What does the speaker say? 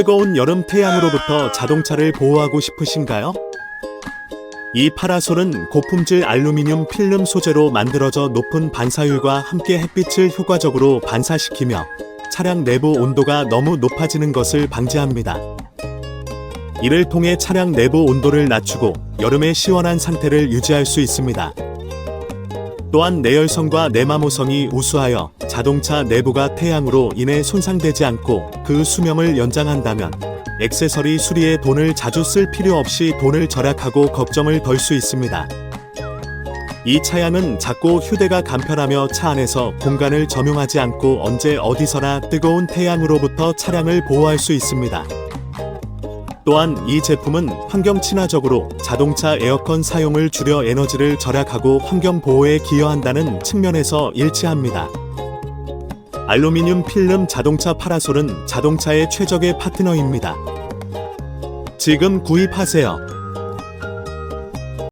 뜨거운 여름 태양으로부터 자동차를 보호하고 싶으신가요? 이 파라솔은 고품질 알루미늄 필름 소재로 만들어져 높은 반사율과 함께 햇빛을 효과적으로 반사시키며 차량 내부 온도가 너무 높아지는 것을 방지합니다. 이를 통해 차량 내부 온도를 낮추고 여름의 시원한 상태를 유지할 수 있습니다. 또한 내열성과 내마모성이 우수하여 자동차 내부가 태양으로 인해 손상되지 않고 그 수명을 연장한다면 액세서리 수리에 돈을 자주 쓸 필요 없이 돈을 절약하고 걱정을 덜 수 있습니다. 이 차량은 작고 휴대가 간편하며 차 안에서 공간을 점용하지 않고 언제 어디서나 뜨거운 태양으로부터 차량을 보호할 수 있습니다. 또한 이 제품은 환경 친화적으로 자동차 에어컨 사용을 줄여 에너지를 절약하고 환경 보호에 기여한다는 측면에서 일치합니다. 알루미늄 필름 자동차 파라솔은 자동차의 최적의 파트너입니다. 지금 구입하세요.